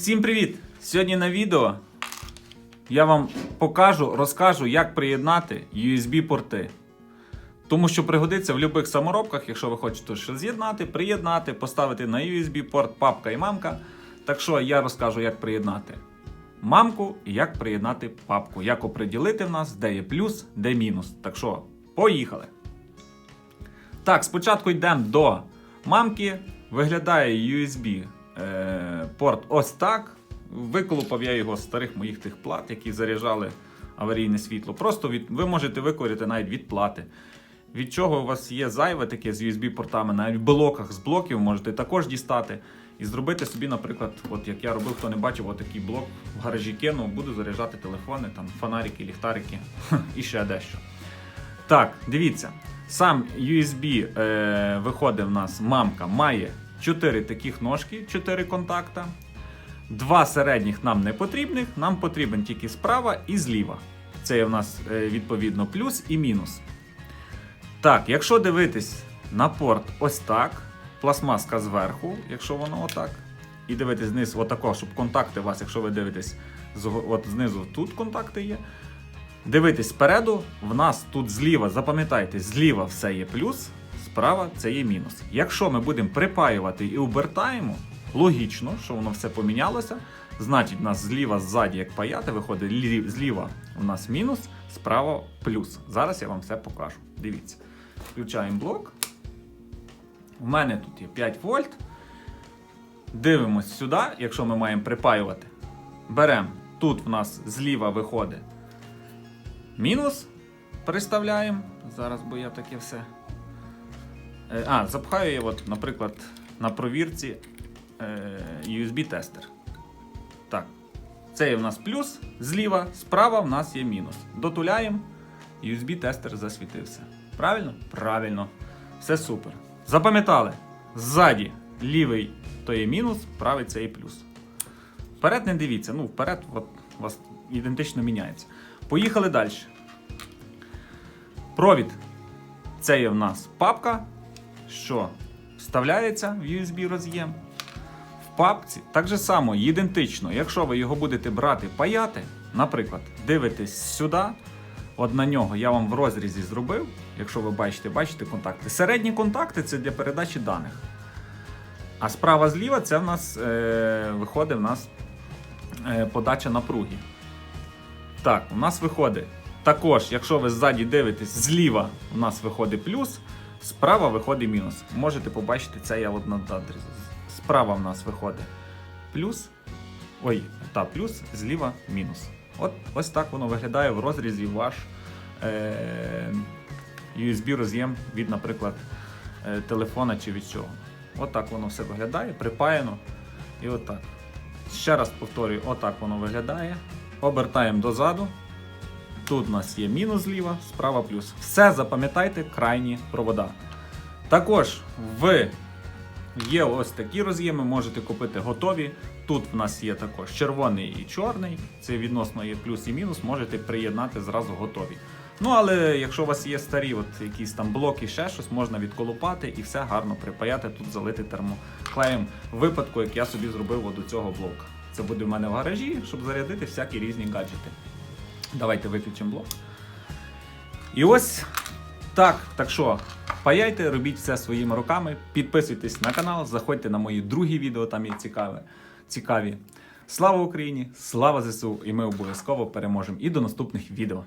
Всім привіт! Сьогодні на відео я вам покажу, розкажу, як приєднати USB-порти. Тому що пригодиться в будь-яких саморобках, якщо ви хочете щось з'єднати, приєднати, поставити на USB-порт папка і мамка. Так що я розкажу, як приєднати мамку і як приєднати папку, як оприділити в нас, де є плюс, де мінус. Так що, поїхали! Так, спочатку йдемо до мамки. Виглядає USB е, порт ось так. Виколупав я його з старих моїх тих плат, які заряджали аварійне світло. Просто від, ви можете викорити навіть від плати. Від чого у вас є зайве таке з USB-портами, навіть в блоках з блоків можете також дістати і зробити собі, наприклад, от як я робив, хто не бачив, отакий блок в гаражі кинув, буду заряджати телефони, там фонарики, ліхтарики і ще дещо. Так, дивіться. Сам USB е, виходить в нас мамка, має 4 таких ножки, 4 контакта. Два середніх нам не потрібних, нам потрібен тільки справа і зліва. Це є в нас е, відповідно плюс і мінус. Так, якщо дивитись на порт ось так, пластмаска зверху, якщо воно отак, і дивитись знизу отако, щоб контакти у вас, якщо ви дивитесь от знизу, тут контакти є. Дивитись спереду, в нас тут зліва, запам'ятайте, зліва все є плюс, справа це є мінус. Якщо ми будемо припаювати і обертаємо, логічно, що воно все помінялося. Значить, в нас зліва ззаді, як паяти, виходить лі- зліва у нас мінус, справа плюс. Зараз я вам все покажу. Дивіться. Включаємо блок. У мене тут є 5 вольт. Дивимось сюди, якщо ми маємо припаювати. Беремо. Тут в нас зліва виходить мінус. Приставляємо. Зараз, бо я таке все. Е, А, запхаю я, от, наприклад, на провірці е, USB-тестер. Так. Це є в нас плюс зліва, справа в нас є мінус. Дотуляємо, USB-тестер засвітився. Правильно? Правильно. Все супер. Запам'ятали. Ззаді лівий то є мінус, правий це є плюс. Вперед не дивіться, ну вперед от, у вас ідентично міняється. Поїхали далі. Провід. Це є в нас папка, що вставляється в USB роз'єм. В папці так же само, ідентично, якщо ви його будете брати паяти, наприклад, дивитесь сюди, от на нього я вам в розрізі зробив, якщо ви бачите, бачите контакти. Середні контакти це для передачі даних. А справа зліва це в нас е, виходить в нас е, подача напруги. Так, у нас виходить. Також, якщо ви ззаді дивитесь, зліва у нас виходить плюс, справа виходить мінус. Можете побачити це я от на надрізі. Справа в нас виходить плюс. Ой, та плюс, зліва мінус. От ось так воно виглядає в розрізі ваш е, USB роз'єм від, наприклад, е, телефона чи від чого. От так воно все виглядає, припаяно. І отак. Ще раз повторюю, отак воно виглядає. Обертаємо дозаду. Тут у нас є мінус зліва, справа плюс. Все запам'ятайте, крайні провода. Також в є ось такі роз'єми, можете купити готові. Тут в нас є також червоний і чорний. Це відносно є плюс і мінус, можете приєднати зразу готові. Ну, але якщо у вас є старі, от якісь там блоки, ще щось, можна відколупати і все гарно припаяти, тут залити термоклеєм в випадку, як я собі зробив от до цього блока. Це буде в мене в гаражі, щоб зарядити всякі різні гаджети. Давайте виключимо блок. І ось так. Так що, паяйте, робіть все своїми руками, підписуйтесь на канал, заходьте на мої другі відео, там є цікаві. цікаві. Слава Україні! Слава ЗСУ! І ми обов'язково переможемо. І до наступних відео.